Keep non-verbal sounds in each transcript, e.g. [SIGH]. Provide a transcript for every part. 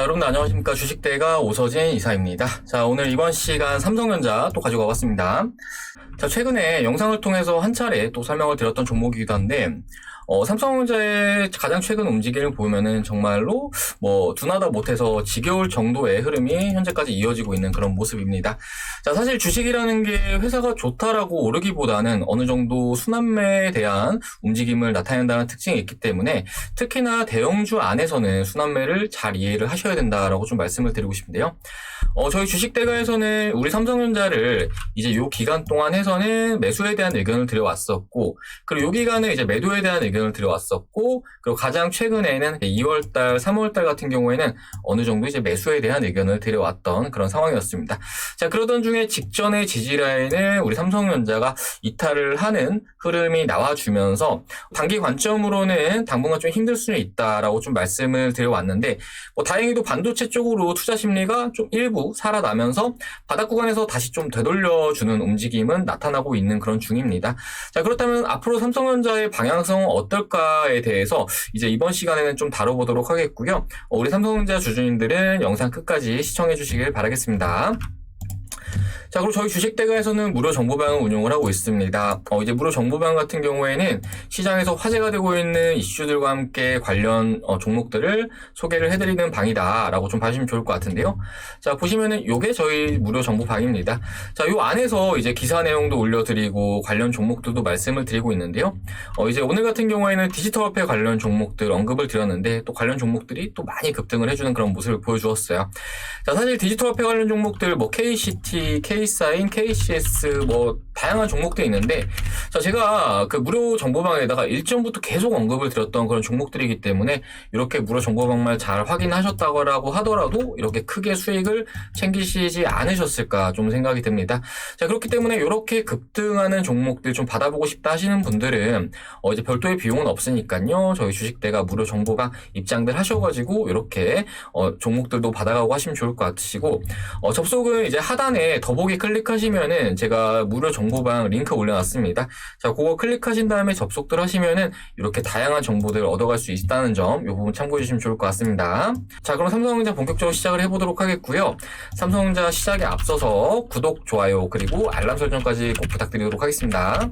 자, 여러분 안녕하십니까. 주식대가 오서진 이사입니다. 자, 오늘 이번 시간 삼성전자 또 가지고 와봤습니다. 자, 최근에 영상을 통해서 한 차례 또 설명을 드렸던 종목이기도 한데, 어, 삼성전자의 가장 최근 움직임을 보면은 정말로 뭐 둔하다 못해서 지겨울 정도의 흐름이 현재까지 이어지고 있는 그런 모습입니다. 자, 사실 주식이라는 게 회사가 좋다라고 오르기보다는 어느 정도 순환매에 대한 움직임을 나타낸다는 특징이 있기 때문에 특히나 대형주 안에서는 순환매를 잘 이해를 하셔야 된다라고 좀 말씀을 드리고 싶은데요. 어, 저희 주식대가에서는 우리 삼성전자를 이제 요 기간 동안 해서는 매수에 대한 의견을 드려왔었고, 그리고 요 기간에 이제 매도에 대한 의견 을 드려왔었고, 그리고 가장 최근에는 2월달, 3월달 같은 경우에는 어느 정도 이제 매수에 대한 의견을 드려왔던 그런 상황이었습니다. 자, 그러던 중에 직전의 지지라인을 우리 삼성전자가 이탈을 하는 흐름이 나와주면서 단기 관점으로는 당분간 좀 힘들 수는 있다라고 좀 말씀을 드려왔는데, 뭐 다행히도 반도체 쪽으로 투자 심리가 좀 일부 살아나면서 바닥 구간에서 다시 좀 되돌려주는 움직임은 나타나고 있는 그런 중입니다. 자, 그렇다면 앞으로 삼성전자의 방향성은 어 떨까에 대해서 이제 이번 시간에는 좀 다뤄보도록 하겠고요. 어, 우리 삼성전자 주주님들은 영상 끝까지 시청해 주시길 바라겠습니다. 자, 그리고 저희 주식대가에서는 무료 정보방을 운영을 하고 있습니다. 어, 이제 무료 정보방 같은 경우에는 시장에서 화제가 되고 있는 이슈들과 함께 관련 어, 종목들을 소개를 해드리는 방이다라고 좀 봐주시면 좋을 것 같은데요. 자, 보시면은 요게 저희 무료 정보방입니다. 자, 요 안에서 이제 기사 내용도 올려드리고 관련 종목들도 말씀을 드리고 있는데요. 어, 이제 오늘 같은 경우에는 디지털 화폐 관련 종목들 언급을 드렸는데 또 관련 종목들이 또 많이 급등을 해주는 그런 모습을 보여주었어요. 자, 사실 디지털 화폐 관련 종목들 뭐 KCT, K 사인, KCS 뭐 다양한 종목들이 있는데 자, 제가 그 무료 정보방에다가 일전부터 계속 언급을 드렸던 그런 종목들이기 때문에 이렇게 무료 정보방만 잘 확인하셨다고 하더라도 이렇게 크게 수익을 챙기시지 않으셨을까 좀 생각이 듭니다. 자, 그렇기 때문에 이렇게 급등하는 종목들 좀 받아보고 싶다 하시는 분들은 어, 이제 별도의 비용은 없으니까요. 저희 주식대가 무료 정보방 입장들 하셔가지고 이렇게 어, 종목들도 받아가고 하시면 좋을 것 같으시고 어, 접속은 이제 하단에 더보기 클릭하시면은 제가 무료 정보방 링크 올려놨습니다. 자, 그거 클릭하신 다음에 접속들 하시면은 이렇게 다양한 정보들을 얻어갈 수 있다는 점, 이 부분 참고해 주시면 좋을 것 같습니다. 자, 그럼 삼성전자 본격적으로 시작을 해보도록 하겠고요. 삼성전자 시작에 앞서서 구독, 좋아요, 그리고 알람 설정까지 꼭 부탁드리도록 하겠습니다.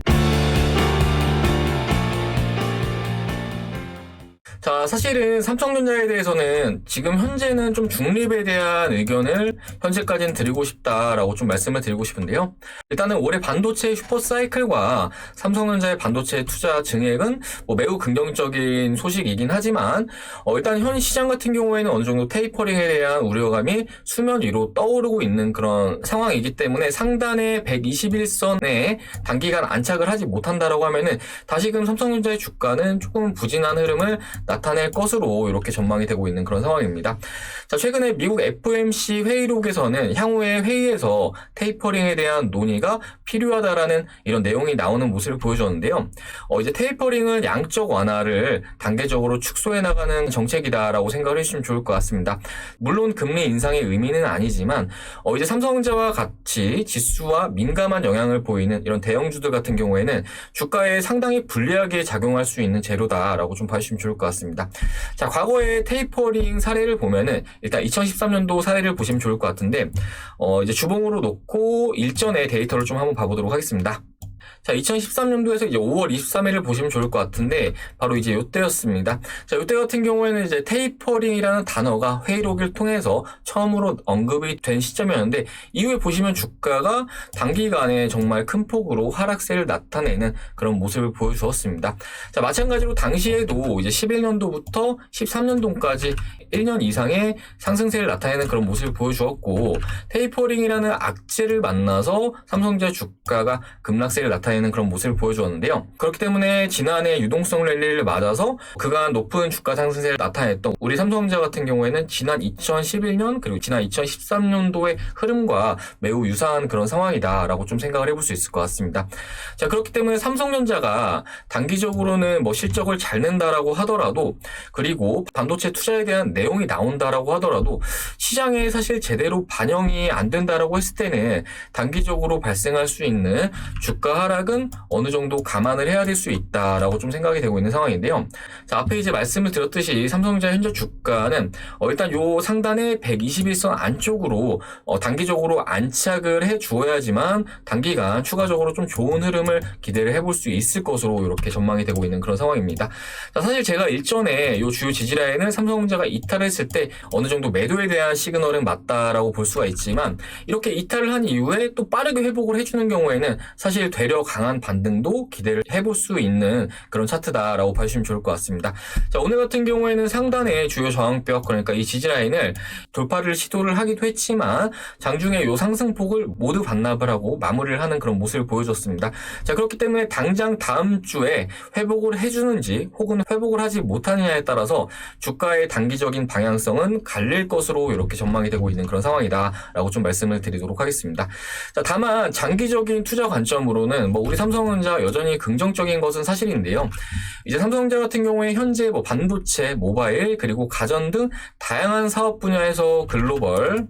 자, 사실은 삼성전자에 대해서는 지금 현재는 좀 중립에 대한 의견을 현재까지는 드리고 싶다라고 좀 말씀을 드리고 싶은데요. 일단은 올해 반도체 슈퍼사이클과 삼성전자의 반도체 투자 증액은 뭐 매우 긍정적인 소식이긴 하지만 어, 일단 현 시장 같은 경우에는 어느 정도 테이퍼링에 대한 우려감이 수면 위로 떠오르고 있는 그런 상황이기 때문에 상단의 121선에 단기간 안착을 하지 못한다라고 하면은 다시금 삼성전자의 주가는 조금 부진한 흐름을 나타낼 것으로 이렇게 전망이 되고 있는 그런 상황입니다. 자, 최근에 미국 FOMC 회의록에서는 향후의 회의에서 테이퍼링에 대한 논의가 필요하다라는 이런 내용이 나오는 모습을 보여줬는데요. 어, 이제 테이퍼링은 양적 완화를 단계적으로 축소해 나가는 정책이다라고 생각을 해주시면 좋을 것 같습니다. 물론 금리 인상의 의미는 아니지만 어, 이제 삼성전자와 같이 지수와 민감한 영향을 보이는 이런 대형주들 같은 경우에는 주가에 상당히 불리하게 작용할 수 있는 재료다라고 좀 봐주시면 좋을 것 같습니다. 자, 과거의 테이퍼링 사례를 보면은 일단 2013년도 사례를 보시면 좋을 것 같은데 어, 이제 주봉으로 놓고 일전의 데이터를 좀 한번 봐보도록 하겠습니다. 자, 2013년도에서 이제 5월 23일을 보시면 좋을 것 같은데, 바로 이제 요때였습니다. 자, 요때 같은 경우에는 이제 테이퍼링이라는 단어가 회의록을 통해서 처음으로 언급이 된 시점이었는데, 이후에 보시면 주가가 단기간에 정말 큰 폭으로 하락세를 나타내는 그런 모습을 보여주었습니다. 자, 마찬가지로 당시에도 이제 11년도부터 13년도까지 1년 이상의 상승세를 나타내는 그런 모습을 보여주었고, 테이퍼링이라는 악재를 만나서 삼성전자 주가가 급락세를 나타내는 그런 모습을 보여주었는데요. 그렇기 때문에 지난해 유동성 랠리를 맞아서 그간 높은 주가 상승세를 나타냈던 우리 삼성전자 같은 경우에는 지난 2011년 그리고 지난 2013년도의 흐름과 매우 유사한 그런 상황이다라고 좀 생각을 해볼 수 있을 것 같습니다. 자 그렇기 때문에 삼성전자가 단기적으로는 뭐 실적을 잘 낸다라고 하더라도 그리고 반도체 투자에 대한 내용이 나온다라고 하더라도 시장에 사실 제대로 반영이 안 된다라고 했을 때는 단기적으로 발생할 수 있는 주가 하락 시작은 어느 정도 감안을 해야 될 수 있다라고 좀 생각이 되고 있는 상황인데요. 자, 앞에 이제 말씀을 드렸듯이 삼성전자 현재 주가는 어, 일단 요 상단의 121선 안쪽으로 어, 단기적으로 안착을 해 주어야지만 단기간 추가적으로 좀 좋은 흐름을 기대를 해볼 수 있을 것으로 이렇게 전망이 되고 있는 그런 상황입니다. 자, 사실 제가 일전에 요 주요 지지라인을 삼성전자가 이탈했을 때 어느 정도 매도에 대한 시그널은 맞다라고 볼 수가 있지만 이렇게 이탈을 한 이후에 또 빠르게 회복을 해주는 경우에는 사실 되려 강한 반등도 기대를 해볼 수 있는 그런 차트다라고 봐주시면 좋을 것 같습니다. 자, 오늘 같은 경우에는 상단의 주요 저항벽 그러니까 이 지지라인을 돌파를 시도를 하기도 했지만 장중에 요 상승폭을 모두 반납을 하고 마무리를 하는 그런 모습을 보여줬습니다. 자, 그렇기 때문에 당장 다음 주에 회복을 해주는지 혹은 회복을 하지 못하느냐에 따라서 주가의 단기적인 방향성은 갈릴 것으로 이렇게 전망이 되고 있는 그런 상황이다라고 좀 말씀을 드리도록 하겠습니다. 자, 다만 장기적인 투자 관점으로는 뭐 우리 삼성전자 여전히 긍정적인 것은 사실인데요. 이제 삼성전자 같은 경우에 현재 뭐 반도체, 모바일 그리고 가전 등 다양한 사업 분야에서 글로벌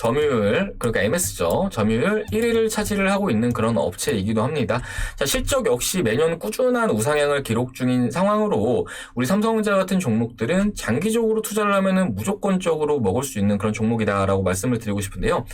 점유율, 그러니까 MS죠. 점유율 1위를 차지를 하고 있는 그런 업체이기도 합니다. 자, 실적 역시 매년 꾸준한 우상향을 기록 중인 상황으로 우리 삼성전자 같은 종목들은 장기적으로 투자를 하면은 무조건적으로 먹을 수 있는 그런 종목이다라고 말씀을 드리고 싶은데요.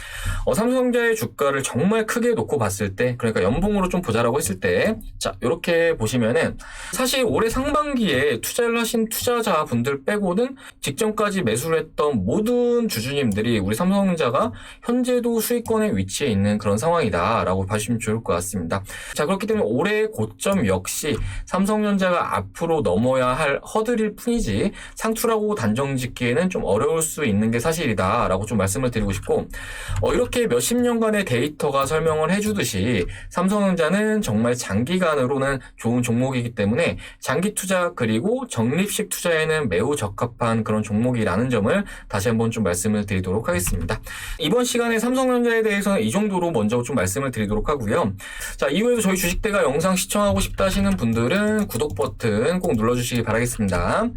어, 삼성전자의 주가를 정말 크게 놓고 봤을 때, 그러니까 연봉으로 좀 보자라고 했을 때, 자, 이렇게 보시면은 사실 올해 상반기에 투자를 하신 투자자분들 빼고는 직전까지 매수를 했던 모든 주주님들이 우리 삼성전자가 현재도 수익권에 위치해 있는 그런 상황이다라고 봐주시면 좋을 것 같습니다. 자, 그렇기 때문에 올해의 고점 역시 삼성전자가 앞으로 넘어야 할 허들일 뿐이지 상투라고 단정 짓기에는 좀 어려울 수 있는 게 사실이다라고 좀 말씀을 드리고 싶고 어, 이렇게 몇십 년간의 데이터가 설명을 해주듯이 삼성전자는 정말 장기간으로는 좋은 종목이기 때문에 장기 투자 그리고 적립식 투자에는 매우 적합한 그런 종목이라는 점을 다시 한번 좀 말씀을 드리도록 하겠습니다. 이번 시간에 삼성전자에 대해서는 이 정도로 먼저 좀 말씀을 드리도록 하고요. 자, 이후에도 저희 주식대가 영상 시청하고 싶다 하시는 분들은 구독 버튼 꼭 눌러주시기 바라겠습니다.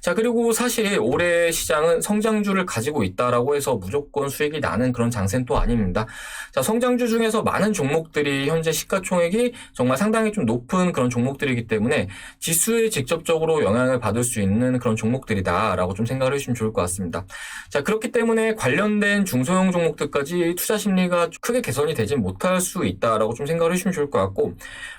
자, 그리고 사실 올해 시장은 성장주를 가지고 있다라고 해서 무조건 수익이 나는 그런 장세는 또 아닙니다. 자, 성장주 중에서 많은 종목들이 현재 시가총액이 정말 상당히 좀 높은 그런 종목들이기 때문에 지수에 직접적으로 영향을 받을 수 있는 그런 종목들이다라고 좀 생각을 해주시면 좋을 것 같습니다. 자, 그렇기 때문에 관련된 중 소형 종목들까지 투자 심리가 크게 개선이 되진 못할 수 있다라고 좀 생각을 해주시면 좋을 것 같고,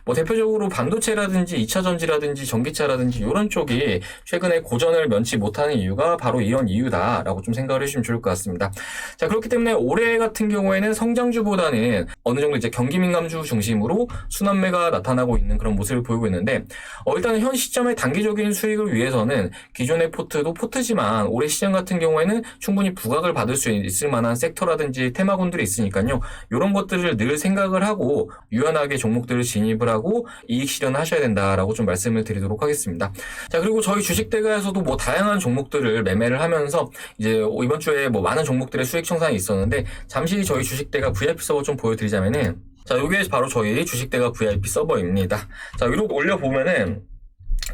뭐 대표적으로 반도체라든지 2차 전지라든지 전기차라든지 이런 쪽이 최근에 고전을 면치 못하는 이유가 바로 이런 이유다라고 좀 생각을 해주시면 좋을 것 같습니다. 자, 그렇기 때문에 올해 같은 경우에는 성장주보다는 어느 정도 이제 경기 민감주 중심으로 순환매가 나타나고 있는 그런 모습을 보이고 있는데, 어, 일단은 현 시점의 단기적인 수익을 위해서는 기존의 포트도 포트지만 올해 시장 같은 경우에는 충분히 부각을 받을 수 있을 만한 섹터라든지 테마군들이 있으니까요. 이런 것들을 늘 생각을 하고 유연하게 종목들을 진입을 하고 이익 실현을 하셔야 된다라고 좀 말씀을 드리도록 하겠습니다. 자, 그리고 저희 주식대가에서도 뭐 다양한 종목들을 매매를 하면서 이제 이번 주에 뭐 많은 종목들의 수익 청산이 있었는데 잠시 저희 주식대가 VIP 서버 좀 보여드리자면은 자, 요게 바로 저희 주식대가 VIP 서버입니다. 자, 위로 올려보면은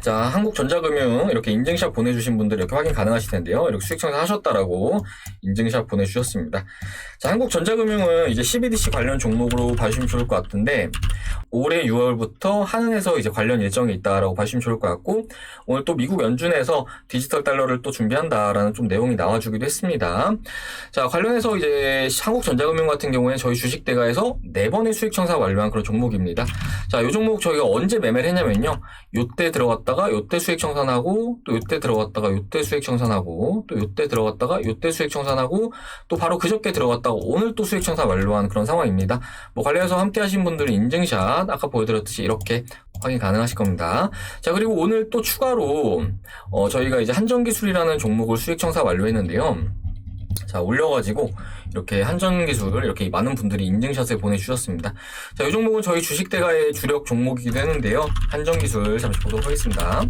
자, 한국전자금융 이렇게 인증샷 보내주신 분들 이렇게 확인 가능하실 텐데요. 이렇게 수익 청산 하셨다라고 인증샷 보내주셨습니다. 자, 한국전자금융은 이제 CBDC 관련 종목으로 봐주시면 좋을 것 같은데, 올해 6월부터 한은에서 이제 관련 일정이 있다라고 봐주시면 좋을 것 같고, 오늘 또 미국 연준에서 디지털 달러를 또 준비한다라는 좀 내용이 나와주기도 했습니다. 자, 관련해서 이제 한국전자금융 같은 경우에 저희 주식대가에서 네 번의 수익 청산 완료한 그런 종목입니다. 자, 이 종목 저희가 언제 매매를 했냐면요. 요때 들어갔 다가 요때 수익 청산하고 또 요때 들어갔다가 요때 수익 청산하고 또 요때 들어갔다가 요때 수익 청산하고 또 바로 그저께 들어갔다가 오늘 또 수익 청산 완료한 그런 상황입니다. 뭐 관련해서 함께 하신 분들은 인증샷 아까 보여드렸듯이 이렇게 확인 가능하실 겁니다. 자, 그리고 오늘 또 추가로 어, 저희가 이제 한전기술이라는 종목을 수익 청산 완료했는데요. 자, 올려가지고, 이렇게 한전기술을 이렇게 많은 분들이 인증샷을 보내주셨습니다. 자, 이 종목은 저희 주식대가의 주력 종목이기도 했는데요. 한전기술 잠시 보도록 하겠습니다.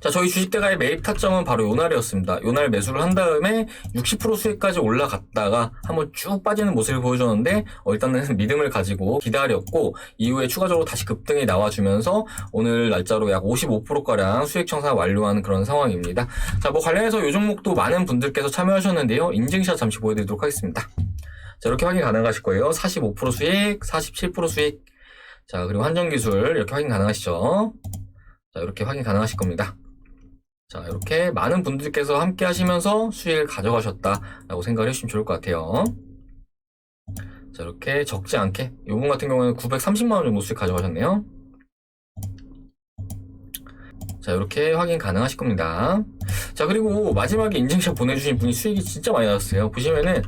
자, 저희 주식대가의 매입 타점은 바로 요날이었습니다. 요날 매수를 한 다음에 60% 수익까지 올라갔다가 한번 쭉 빠지는 모습을 보여줬는데, 어, 일단은 [LAUGHS] 믿음을 가지고 기다렸고, 이후에 추가적으로 다시 급등이 나와주면서 오늘 날짜로 약 55%가량 수익 청산 완료한 그런 상황입니다. 자, 뭐 관련해서 이 종목도 많은 분들께서 참여하셨는데요. 인증샷 잠시 보여드리도록 하겠습니다. 자, 이렇게 확인 가능하실 거예요. 45% 수익, 47% 수익, 자, 그리고 한정 기술 이렇게 확인 가능하시죠? 자, 이렇게 확인 가능하실 겁니다. 자, 이렇게 많은 분들께서 함께 하시면서 수익을 가져가셨다라고 생각을 해주시면 좋을 것 같아요. 자, 이렇게 적지 않게, 요분 같은 경우에는 930만 원 정도 수익 가져가셨네요. 자, 이렇게 확인 가능하실 겁니다. 자, 그리고 마지막에 인증샷 보내주신 분이 수익이 진짜 많이 나왔어요. 보시면은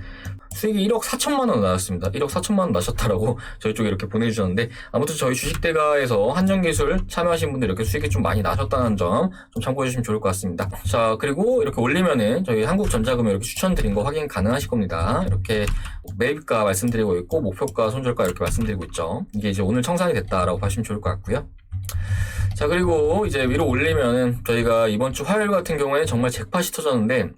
수익이 1억 4천만 원 나왔습니다. 1억 4천만 원 나셨다라고 [LAUGHS] 저희 쪽에 이렇게 보내주셨는데 아무튼 저희 주식대가에서 한정기술 참여하신 분들 이렇게 수익이 좀 많이 나셨다는 점 좀 참고해 주시면 좋을 것 같습니다. 자 그리고 이렇게 올리면은 저희 한국전자금에 이렇게 추천드린 거 확인 가능하실 겁니다. 이렇게 매입가 말씀드리고 있고 목표가 손절가 이렇게 말씀드리고 있죠. 이게 이제 오늘 청산이 됐다라고 보시면 좋을 것 같고요. 자 그리고 이제 위로 올리면은 저희가 이번 주 화요일 같은 경우에 정말 잭팟이 터졌는데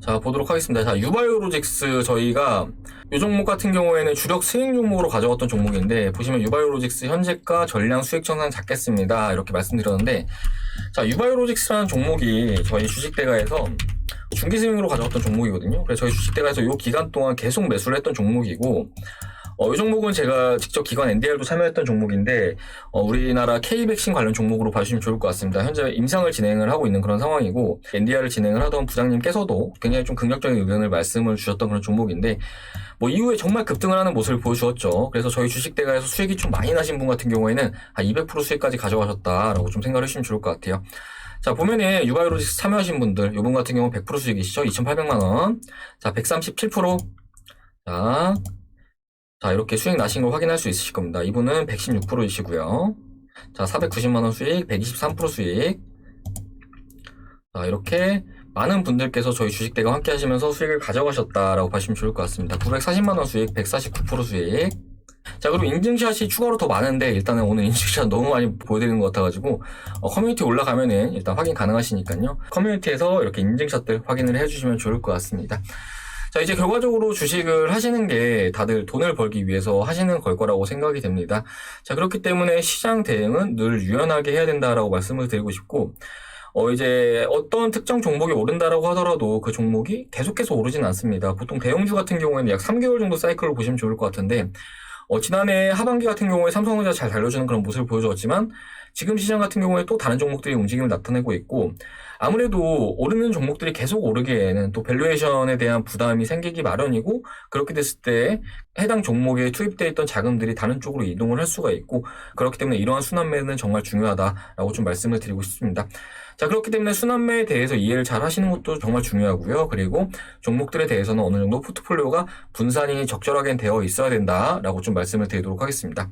자 보도록 하겠습니다. 자 유바이오로직스 저희가 이 종목 같은 경우에는 주력 스윙 종목으로 가져갔던 종목인데 보시면 유바이오로직스 현재가 전량 수익 청산 잡겠습니다 이렇게 말씀드렸는데 자 유바이오로직스라는 종목이 저희 주식 대가에서 중기 스윙으로 가져갔던 종목이거든요. 그래서 저희 주식 대가에서 이 기간 동안 계속 매수를 했던 종목이고 어, 이 종목은 제가 직접 기관 NDR도 참여했던 종목인데 어, 우리나라 K백신 관련 종목으로 봐주시면 좋을 것 같습니다. 현재 임상을 진행을 하고 있는 그런 상황이고 NDR을 진행을 하던 부장님께서도 굉장히 좀 긍정적인 의견을 말씀을 주셨던 그런 종목인데 뭐 이후에 정말 급등을 하는 모습을 보여주었죠. 그래서 저희 주식대가에서 수익이 좀 많이 나신 분 같은 경우에는 한 200% 수익까지 가져가셨다라고 좀 생각을 해주시면 좋을 것 같아요. 자, 보면은 유바이로직스 참여하신 분들, 요분 같은 경우 100% 수익이시죠? 2,800만원. 자, 137%. 자, 자, 이렇게 수익 나신 걸 확인할 수 있으실 겁니다. 이분은 116%이시고요. 자, 490만원 수익, 123% 수익. 자, 이렇게 많은 분들께서 저희 주식대가 함께 하시면서 수익을 가져가셨다라고 보시면 좋을 것 같습니다. 940만원 수익, 149% 수익. 자, 그리고 인증샷이 추가로 더 많은데, 일단은 오늘 [LAUGHS] 인증샷 너무 많이 보여드리는 것 같아가지고, 어, 커뮤니티 올라가면은 일단 확인 가능하시니까요. 커뮤니티에서 이렇게 인증샷들 확인을 해주시면 좋을 것 같습니다. 자, 이제 결과적으로 주식을 하시는 게 다들 돈을 벌기 위해서 하시는 걸 거라고 생각이 됩니다. 자, 그렇기 때문에 시장 대응은 늘 유연하게 해야 된다라고 말씀을 드리고 싶고, 어, 이제 어떤 특정 종목이 오른다라고 하더라도 그 종목이 계속해서 오르진 않습니다. 보통 대형주 같은 경우에는 약 3개월 정도 사이클로 보시면 좋을 것 같은데, 어, 지난해 하반기 같은 경우에 삼성전자 잘 달려주는 그런 모습을 보여주었지만, 지금 시장 같은 경우에 또 다른 종목들이 움직임을 나타내고 있고, 아무래도 오르는 종목들이 계속 오르기에는 또 밸류에이션에 대한 부담이 생기기 마련이고, 그렇게 됐을 때 해당 종목에 투입되어 있던 자금들이 다른 쪽으로 이동을 할 수가 있고, 그렇기 때문에 이러한 순환매는 정말 중요하다라고 좀 말씀을 드리고 싶습니다. 자, 그렇기 때문에 순환매에 대해서 이해를 잘 하시는 것도 정말 중요하고요. 그리고 종목들에 대해서는 어느 정도 포트폴리오가 분산이 적절하게 되어 있어야 된다라고 좀 말씀을 드리도록 하겠습니다.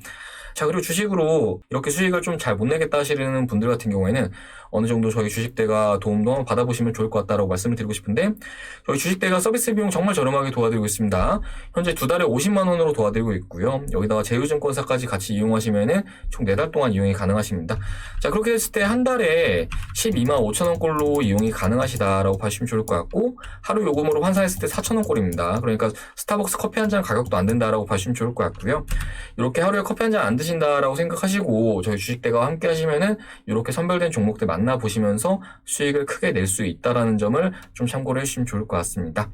자, 그리고 주식으로 이렇게 수익을 좀 잘 못 내겠다 하시는 분들 같은 경우에는 어느 정도 저희 주식대가 도움도 한번 받아보시면 좋을 것 같다라고 말씀을 드리고 싶은데 저희 주식대가 서비스 비용 정말 저렴하게 도와드리고 있습니다. 현재 두 달에 50만 원으로 도와드리고 있고요. 여기다가 제휴증권사까지 같이 이용하시면은 총 4달 동안 이용이 가능하십니다. 자, 그렇게 됐을 때 한 달에 12만 5천 원꼴로 이용이 가능하시다라고 봐주시면 좋을 것 같고 하루 요금으로 환산했을 때 4천 원꼴입니다. 그러니까 스타벅스 커피 한 잔 가격도 안 된다라고 봐주시면 좋을 것 같고요. 이렇게 하루에 커피 한 잔 안 드 신다라고 생각하시고 저희 주식대가 함께 하시면은 이렇게 선별된 종목들 만나 보시면서 수익을 크게 낼 수 있다라는 점을 좀 참고를 해주시면 좋을 것 같습니다.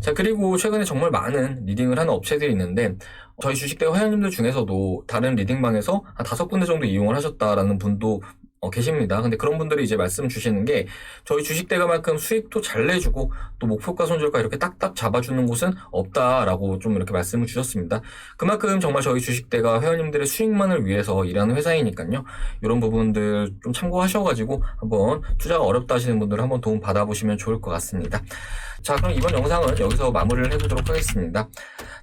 자, 그리고 최근에 정말 많은 리딩을 하는 업체들이 있는데, 저희 주식대 회원님들 중에서도 다른 리딩방에서 한 다섯 군데 정도 이용을 하셨다라는 분도 어, 계십니다. 근데 그런 분들이 이제 말씀 주시는 게 저희 주식대가만큼 수익도 잘 내주고 또 목표가 손절가 이렇게 딱딱 잡아주는 곳은 없다라고 좀 이렇게 말씀을 주셨습니다. 그만큼 정말 저희 주식대가 회원님들의 수익만을 위해서 일하는 회사이니까요. 이런 부분들 좀 참고하셔가지고 한번 투자가 어렵다 하시는 분들 한번 도움 받아보시면 좋을 것 같습니다. 자, 그럼 이번 영상은 여기서 마무리를 해보도록 하겠습니다.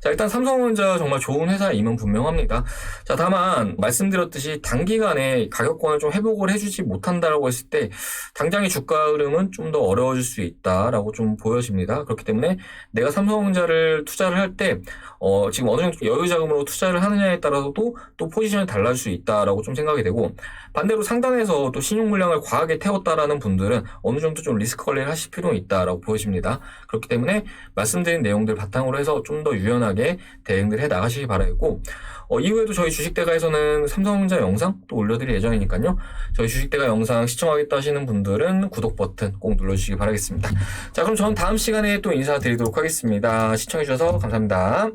자, 일단 삼성전자 정말 좋은 회사임은 분명합니다. 자, 다만 말씀드렸듯이 단기간에 가격권을 좀 회복을 해주지 못한다라고 했을 때 당장의 주가 흐름은 좀 더 어려워질 수 있다라고 좀 보여집니다. 그렇기 때문에 내가 삼성전자를 투자를 할 때 어, 지금 어느 정도 여유 자금으로 투자를 하느냐에 따라서도 또 포지션이 달라질 수 있다라고 좀 생각이 되고 반대로 상단에서 또 신용 물량을 과하게 태웠다라는 분들은 어느 정도 좀 리스크 관리를 하실 필요는 있다라고 보여집니다. 그렇기 때문에 말씀드린 내용들 바탕으로 해서 좀 더 유연하게 대응들 해 나가시기 바라겠고 어, 이후에도 저희 주식대가에서는 삼성전자 영상 또 올려드릴 예정이니까요. 저희 주식대가 영상 시청하겠다 하시는 분들은 구독 버튼 꼭 눌러주시기 바라겠습니다. 자 그럼 저는 다음 시간에 또 인사드리도록 하겠습니다. 시청해주셔서 감사합니다.